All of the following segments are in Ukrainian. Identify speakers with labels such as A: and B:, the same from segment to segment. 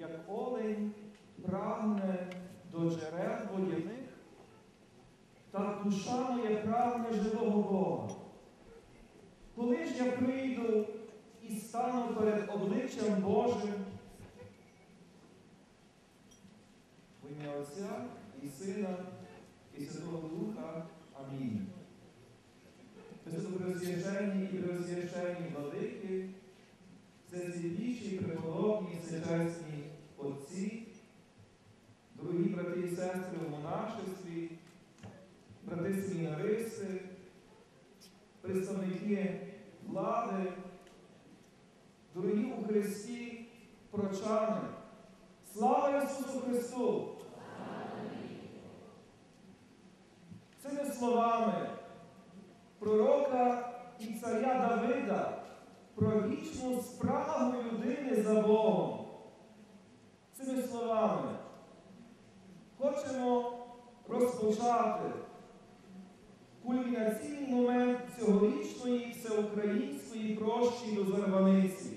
A: як олень прагне до джерел водяних, так душа моя прагне живого Бога. Коли ж я прийду і стану перед обличчям Божим, в ім'я Отця і Сина, і Святого Духа. Амінь. Високопреосвященні і преосвященні владики, всесвітліші, преподобні, всечесні отці, дорогі брати і сестри в монашестві, брати семінаристи, представники влади, дорогі у Христі, прочани, слава Ісусу Христу! Цими словами пророка і царя Давида про вічну спрагу людини за Богом. Цими словами хочемо розпочати кульмінаційний момент цьогорічної всеукраїнської прощі до Зарваниці.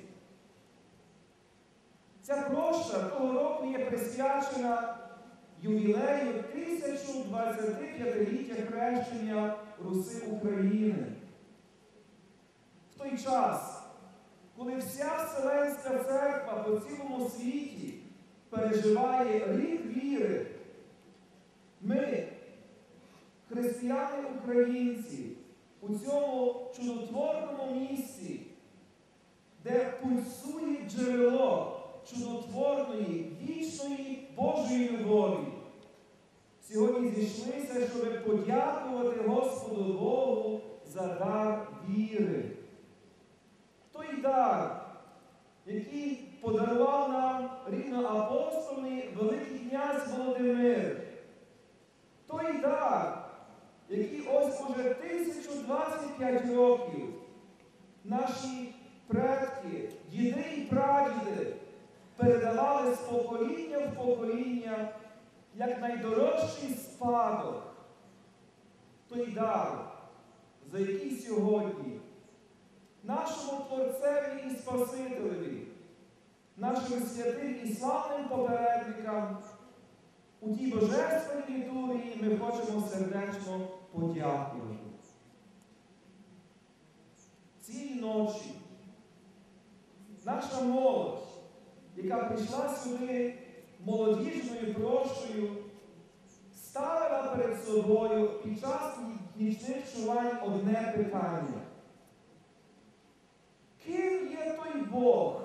A: Ця проща того року є присвячена ювілею 1025-ліття хрещення Руси України. В той час, коли вся Вселенська церква по цілому світі переживає рік віри, ми, християни-українці, у цьому чудотворному місці, де пульсує джерело чудотворної, вічної Божої любові, сьогодні зійшлися, щоб подякувати Господу Богу за дар віри. Той дар, який подарував нам рівноапостольний Великий князь Володимир. Той дар, який ось уже 1025 років наші предки, діди і прадіди передавали з покоління в покоління як найдорожчий спадок, той дар, за який сьогодні нашому Творцеві і Спасителеві, нашим святим і славним попередникам у тій божественній літургії ми хочемо сердечно подякувати. Цієї ночі наша молодь, яка прийшла сюди молодіжною прощою, ставила перед собою під час нічних чувань одне питання. Ким є той Бог,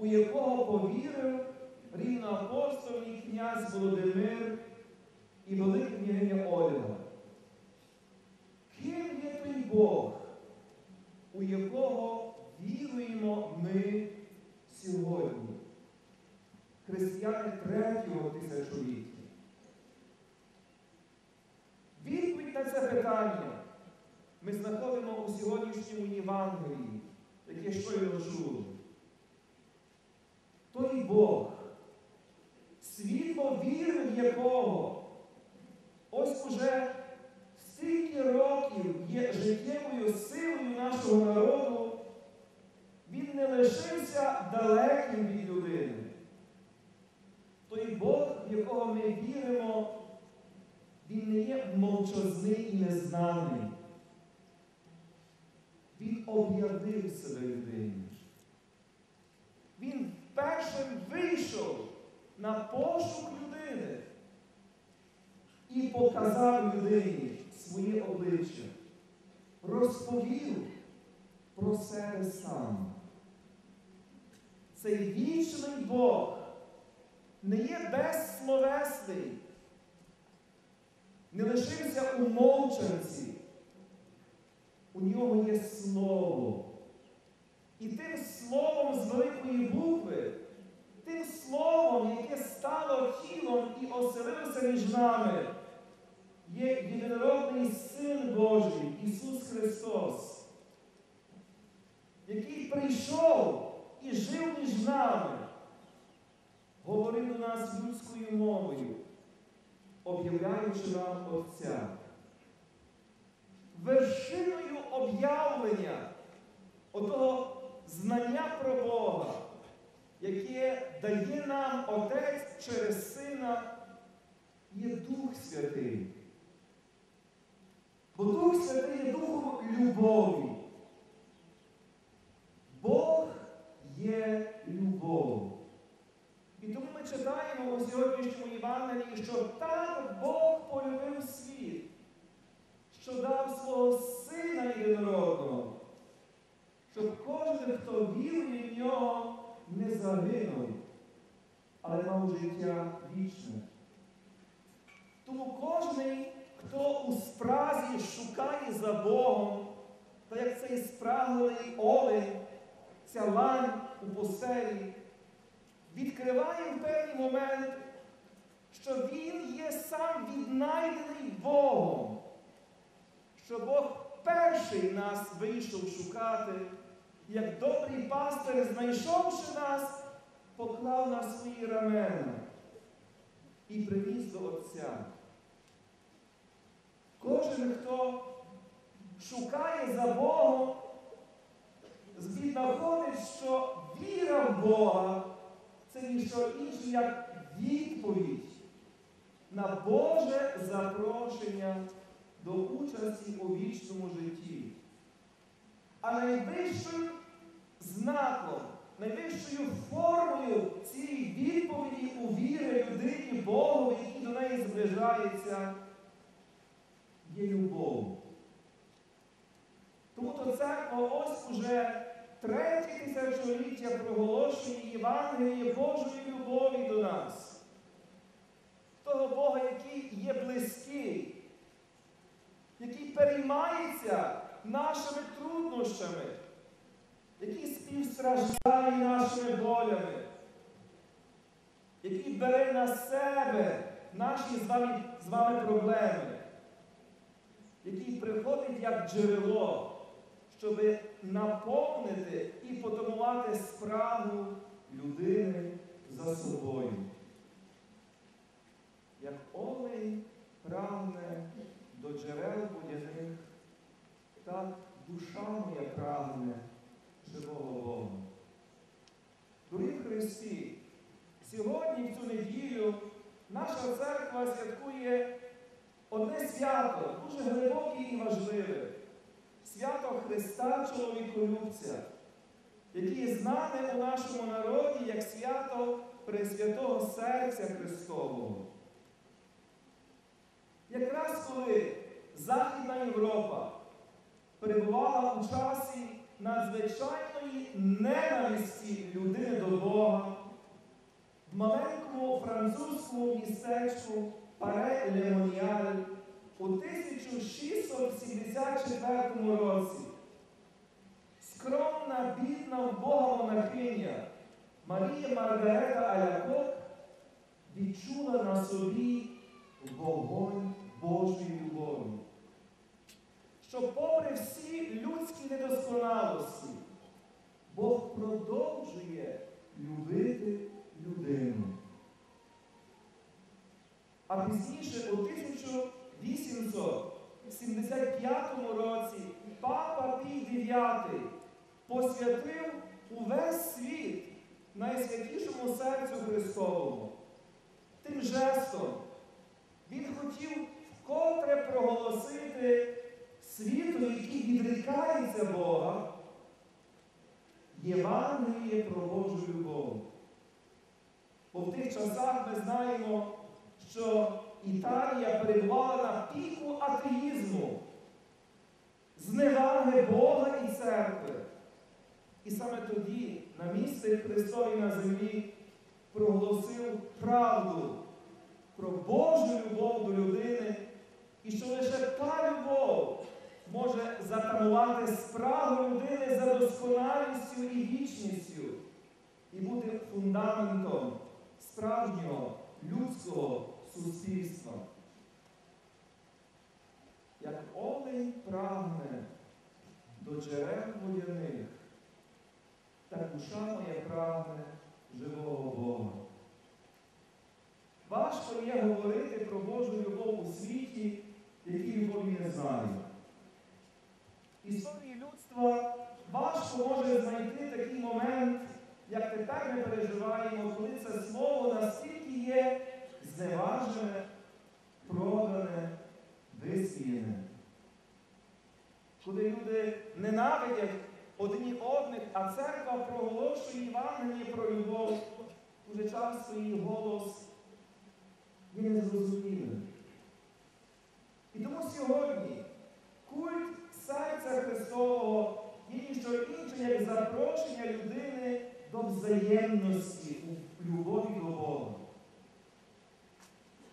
A: у якого повірив рівноапостольний князь Володимир і велика княгиня Ольга? Ким є той Бог, у якого віруємо ми сьогодні? Християни третього тисячоліття. Відповідь на це питання ми знаходимо у сьогоднішньому Євангелії, яке щойно чули. Той Бог, світло віри в якого ось уже стільки років є життєвою силою нашого народу, він не лишився далеким від людини. Той Бог, в якого ми віримо, він не є мовчазний і незнаний. Він об'явив себе людині. Він першим вийшов на пошук людини і показав людині своє обличчя, розповів про себе сам. Цей вічний Бог не є безсловесний, не лишився у мовчанці. У нього є слово. І тим словом з великої букви, тим словом, яке стало тілом і оселилося між нами, є єдинородний Син Божий Ісус Христос, який прийшов і жив між нами, говорив до нас людською мовою, об'являючи нам Отця. Вершиною об'явлення отого знання про Бога яке дає нам Отець через Сина, є Дух Святий. Бо Дух Святий є Духом любові. Бог є любов. І тому ми читаємо у сьогоднішньому Євангелії, що так Бог полюбив світ, що дав свого Сина єдинородного, щоб кожен, хто вірує в нього, не загинув, але мав життя вічне. Тому кожен, хто у спразі шукає за Богом, та як цей спраглий олень, ця лань у пустелі, відкриває в певний момент, що він є сам віднайдений Богом, що Бог перший нас вийшов шукати, як добрий пастир, знайшовши нас, поклав на свої рамена і привіз до Отця. Кожен, хто шукає за Богом, знаходить, що віра в Бога це ніщо інше, як відповідь на Боже запрошення до участі у вічному житті. А найвищим знаком, найвищою формою цієї відповіді у віри людині Богу, який до неї зближається, є любов. Тому то церква ось уже третє тисячоліття проголошує Євангеліє Божої любові до нас. Того Бога, який є близький, який переймається нашими труднощами, який співстраждає нашими болями, який бере на себе наші з вами, з вами проблеми, який приходить як джерело, щоб наповнити і потонувати справу людини за собою. Як олень прагне до джерел водяних, так душа моя прагне живого Бога. Дорогі Христі, сьогодні, в цю неділю, наша церква святкує одне свято, дуже глибоке і важливе. Свято Христа Чоловіколюбця, яке знане у нашому народі як свято Пресвятого Серця Христового. Якраз коли Західна Європа перебувала у часі надзвичайної ненависті людини до Бога, в маленькому французькому містечку Паре Лемоніаль у 1674 році скромна, бідна в Бога монахиня Марія Маргарета Алякок відчула на собі вогонь Божої любові. Що, попри всі людські недосконалості, Бог продовжує любити людину. А пізніше, у 1875 році, Папа Пій IX посвятив увесь світ найсвятішому серцю Христовому. Тим жестом він хотів вкотре проголосити світу, який відрікається Бога, Євангеліє про Божу любов. Бо в тих часах ми знаємо, що Італія перебувала на піку атеїзму, зневаги Бога і церкви. І саме тоді на місці Христові на землі проголосив правду про Божу любов до людини, і що лише та любов може затамувати справу людини за досконалістю і вічністю і бути фундаментом справжнього людського суспільства. Як олень прагне до джерел водяних, так душа моя прагне живого Бога. Важко є говорити про Божу любов у світі, який любові не знає. Історії людства важко може знайти такий момент, як тепер ми переживаємо, коли це слово настільки є зневажене, продане, висміяне. Коли люди ненавидять одні одних, а церква проголошує Євангеліє про любов, дуже часто її голос є незрозумілим. І тому сьогодні культ серця Христового є ніщо інше, як запрошення людини до взаємності у любові до Бога.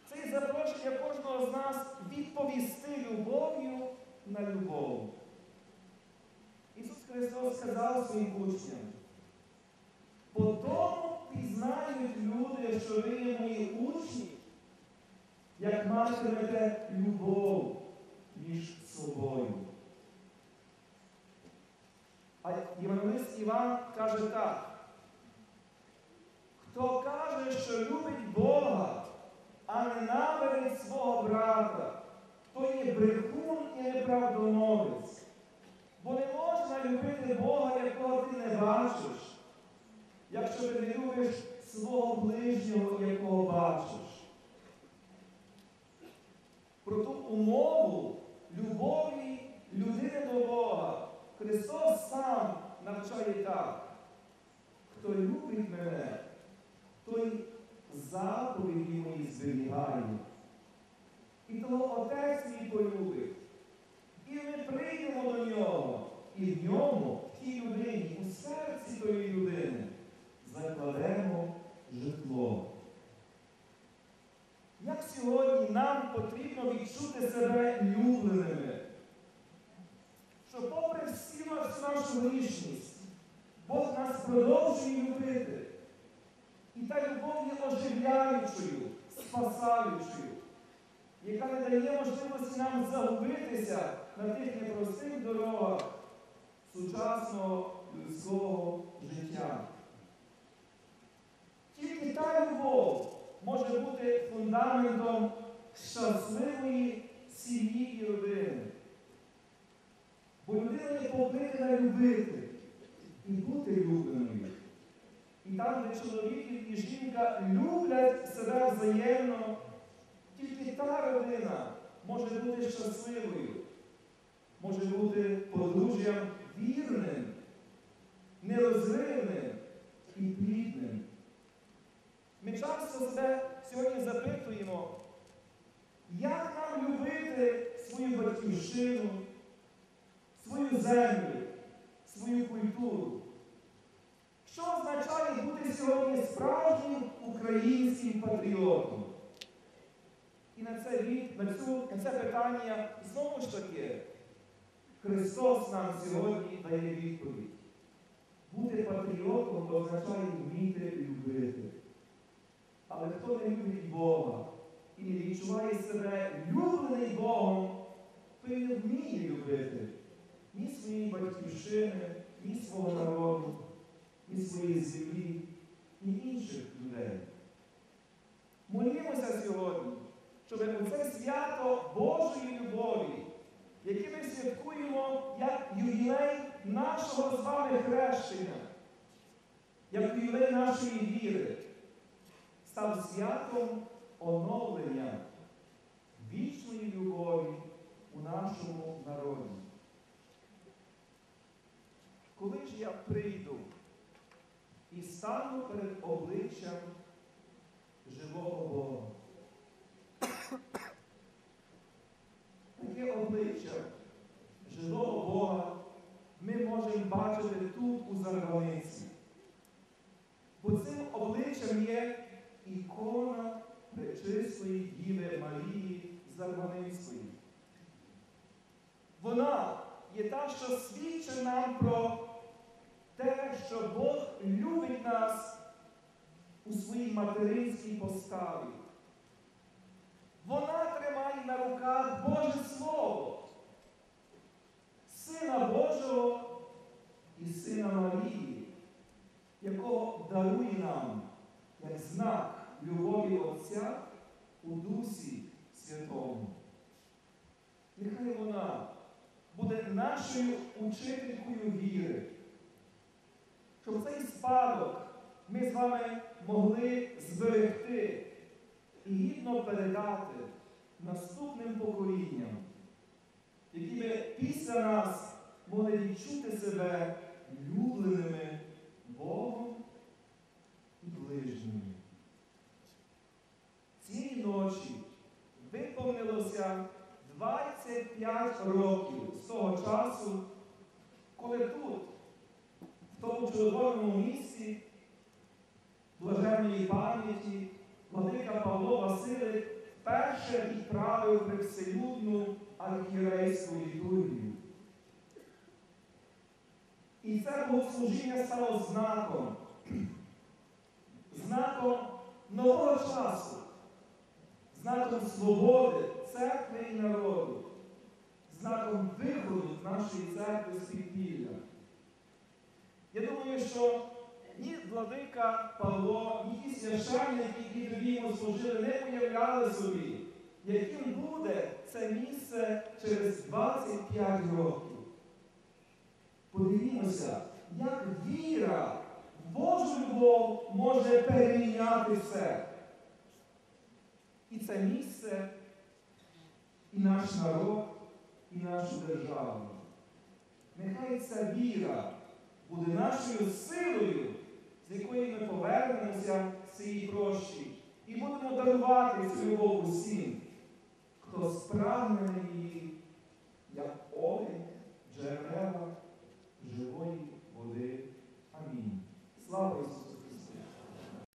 A: Це є запрошення кожного з нас відповісти любов'ю на любов. Ісус Христос сказав своїм учням, по тому пізнають люди, що ви є мої учні, як матимете любов між собою. А Євангелист Іван каже так. Хто каже, що любить Бога, а ненавидить свого брата, то є брехун і неправдомовець. Бо не можна любити Бога, якого ти не бачиш, якщо ти не любиш свого ближнього, якого бачиш. Про ту умову любові людини до Бога Христос сам навчає так. Хто любить мене, той заповіді мої зберігає. І того Отець мій полюбить. І ми прийдемо до нього, і в ньому, в тій людині, у серці тої людини, закладемо житло. Як сьогодні нам потрібно відчути себе любленими, що попри всі нашу грішність, Бог нас продовжує любити. І та любов є оживляючою, спасаючою, яка не дає можливості нам загубитися на тих непростих дорогах сучасного людського життя. Тільки та любов може бути фундаментом щасливої сім'ї і родини. Бо людина є покликана любити і бути любленою. І там, де чоловік і жінка люблять себе взаємно, та родина може бути щасливою, може бути подружжям вірним, нерозривним і плідним. Ми часто себе сьогодні запитуємо, як нам любити свою батьківщину, свою землю, свою культуру. Що означає бути сьогодні справжнім українським патріотом? На це, на, цю, на це питання знову ж таки Христос нам сьогодні дає відповідь. Бути патріотом означає вміти любити. Але хто не любить Бога і не відчуває себе люблений Богом, той не вміє любити ні своєї батьківщини, ні свого народу, ні своєї землі, ні інших людей. Молімося сьогодні, щоб у це свято Божої любові, яке ми святкуємо як ювілей нашого з вами хрещення, як ювілей нашої віри, став святом оновлення вічної любові у нашому народі. Коли ж я прийду і стану перед обличчям живого Бога, таке обличчя живого Бога ми можемо бачити тут у Зарваниці. Бо цим обличчям є ікона Пречистої Діви Марії Зарваницької. Вона є та, що свідчить нам про те, що Бог любить нас у своїй материнській поставі. Вона тримає на руках Боже Слово, Сина Божого і Сина Марії, якого дарує нам як знак любові Отця у Дусі Святому. Нехай вона буде нашою учителькою віри, щоб цей спадок ми з вами могли зберегти і гідно передати наступним поколінням, які би після нас могли відчути себе любленими Богом і ближніми. Цієї ночі виповнилося 25 років з того часу, коли тут, в тому чудовому місці блаженної пам'яті, владика Павло Василик вперше відправив привселюдну архієрейську літургію. І це богослужіння стало знаком, знаком нового часу, знаком свободи церкви і народу, знаком виходу нашої церкви з підпілля. Я думаю, що ні владика Павло, ні священники, які тоді йому служили, не уявляли собі, яким буде це місце через 25 років. Подивімося, як віра в Божу любов може переміняти все. І це місце, і наш народ, і нашу державу. Нехай ця віра буде нашою силою, з якої ми повернемося з цієї прощі, і будемо дарувати цю любов усім, хто спрагне її, як огонь джерела живої води. Амінь. Слава Ісусу!